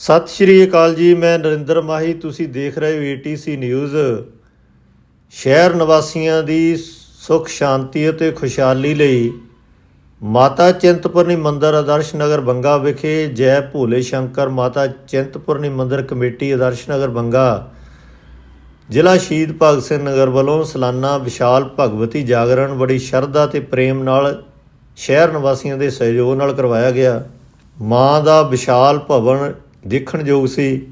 ਸਤਿ ਸ਼੍ਰੀ ਅਕਾਲ ਜੀ, ਮੈਂ ਨਰਿੰਦਰ ਮਾਹੀ, ਤੁਸੀਂ ਦੇਖ ਰਹੇ ਹੋ ਏਟੀਸੀ ਨਿਊਜ਼ ਸ਼ਹਿਰ ਨਿਵਾਸੀਆਂ ਦੀ ਸੁਖ, ਸ਼ਾਂਤੀ ਅਤੇ ਖੁਸ਼ਹਾਲੀ ਲਈ ਮਾਤਾ ਚਿੰਤਪੁਰਨੀ ਮੰਦਿਰ ਆਦਰਸ਼ ਨਗਰ ਬੰਗਾ ਵਿਖੇ ਜੈ ਭੋਲੇ ਸ਼ੰਕਰ ਮਾਤਾ ਚਿੰਤਪੁਰਨੀ ਮੰਦਿਰ ਕਮੇਟੀ ਆਦਰਸ਼ ਨਗਰ ਬੰਗਾ ਜ਼ਿਲ੍ਹਾ ਸ਼ਹੀਦ ਭਗਤ ਸਿੰਘ ਨਗਰ ਵੱਲੋਂ ਸਾਲਾਨਾ ਵਿਸ਼ਾਲ ਭਗਵਤੀ ਜਾਗਰਣ, ਬੜੀ ਸ਼ਰਧਾ ਤੇ ਪ੍ਰੇਮ ਨਾਲ ਸ਼ਹਿਰ ਨਿਵਾਸੀਆਂ ਦੇ ਸਹਿਯੋਗ ਨਾਲ ਕਰਵਾਇਆ ਗਿਆ। ਮਾਂ ਦਾ ਵਿਸ਼ਾਲ ਭਵਨ ਦੇਖਣਯੋਗ ਸੀ।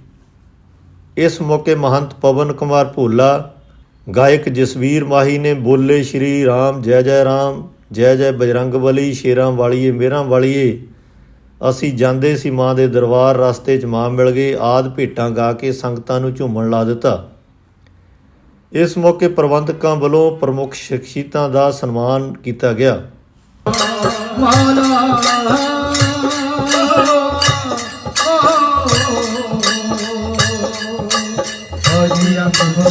ਇਸ ਮੌਕੇ ਮਹੰਤ ਪਵਨ ਕੁਮਾਰ ਭੋਲਾ, ਗਾਇਕ ਜਸਵੀਰ ਮਾਹੀ ਨੇ ਬੋਲੇ, ਸ਼੍ਰੀ ਰਾਮ, ਜੈ ਜੈ ਰਾਮ, ਜੈ ਜੈ ਬਜਰੰਗ ਬਲੀ ਸ਼ੇਰਾਂ ਵਾਲੀਏ, ਮੇਰਾਂ ਵਾਲੀਏ। ਅਸੀਂ ਜਾਂਦੇ ਸੀ ਮਾਂ ਦੇ ਦਰਬਾਰ, ਰਸਤੇ 'ਚ ਮਾਂ ਮਿਲ ਗਏ ਆਦ ਭੇਟਾਂ ਗਾ ਕੇ ਸੰਗਤਾਂ ਨੂੰ ਝੂਮਣ ਲਾ ਦਿੱਤਾ। ਇਸ ਮੌਕੇ ਪ੍ਰਬੰਧਕਾਂ ਵੱਲੋਂ ਪ੍ਰਮੁੱਖ ਸ਼ਖਸੀਅਤਾਂ ਦਾ ਸਨਮਾਨ ਕੀਤਾ ਗਿਆ।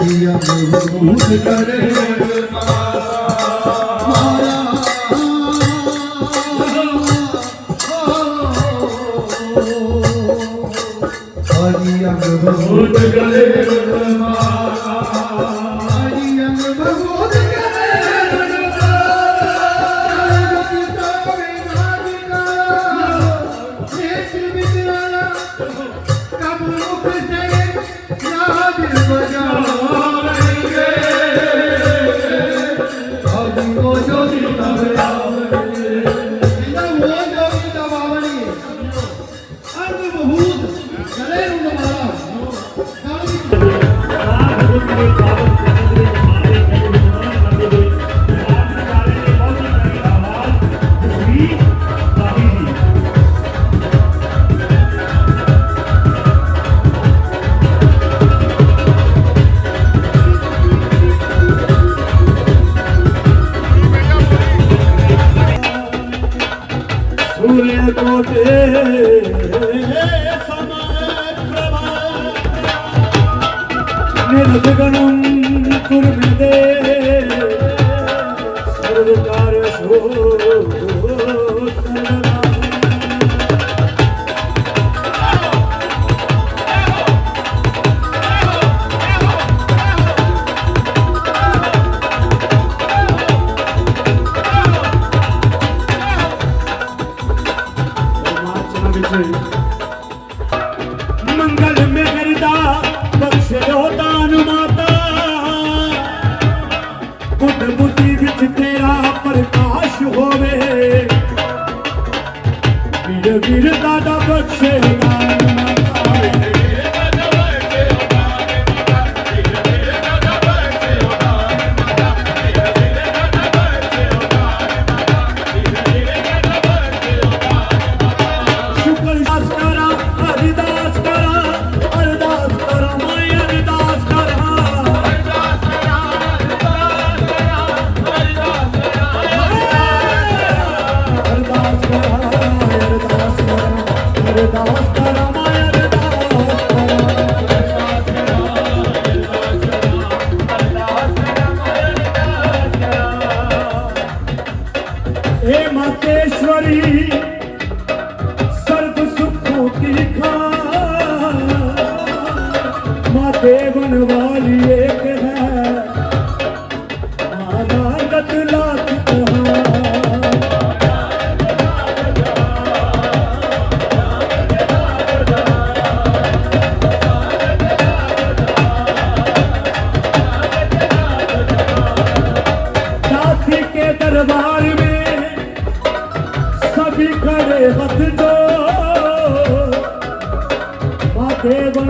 ਜਿਆ ਮਹੂਦ ਕਰੇ ਮਾਰਾ ਮਾਰਾ ਜਿਆ ਮਹੂਦ ਕਰੇ ਮਾਰਾ 多休息一分钟 கருதுகணும் குருவி. ਅਰਦਾਸ ਕਰਾ ਮੈਂ ਅਰਦਾਸ ਕਰਾ हे मातेश्वरी सर्व सुखों की खान माँ देवन वाली एक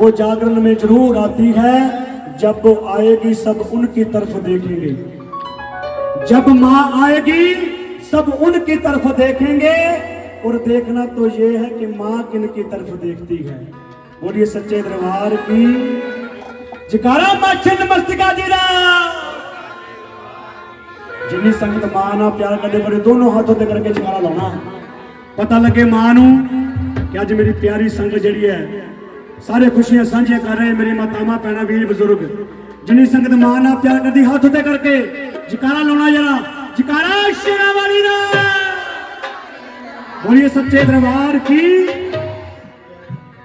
वो जागरण में ज़रूर आती है, जब वो आएगी, सब उनकी तरफ़ देखेंगे। जब माँ आएगी, सब उनकी तरफ़ देखेंगे, और देखना तो ये है कि माँ किन की तरफ़ देखती है। बोलिए सच्चे दरबार की जकारा छिन्न मस्तिका जीरा जिन्हें संगत माँ ना प्यार करने पर दोनों हाथों ते करके जिकारा लाना पता लगे माँ क्या जी मेरी प्यारी संगत जड़ी है। ਸਾਰੇ ਖੁਸ਼ੀਆਂ ਸਾਂਝੀਆਂ ਕਰ ਰਹੇ ਮੇਰੀ ਮਾਤਾਵਾਂ ਪੈਣਾ ਵੀਰ, ਬਜ਼ੁਰਗ। ਜਿੰਨੀ ਸੰਗਤ ਮਾਂ ਨਾਲ ਪਿਆਰ ਕਰਦੀ, ਹੱਥ ਤੇ ਕਰਕੇ ਜਕਾਰਾ ਲਾਉਣਾ ਜਰਾ। ਜਕਾਰਾ ਸ਼ੇਰਾਂ ਵਾਲੀ ਦਾ। ਬੋਲੀਏ ਸੱਚੇ ਦਰਬਾਰ ਕੀ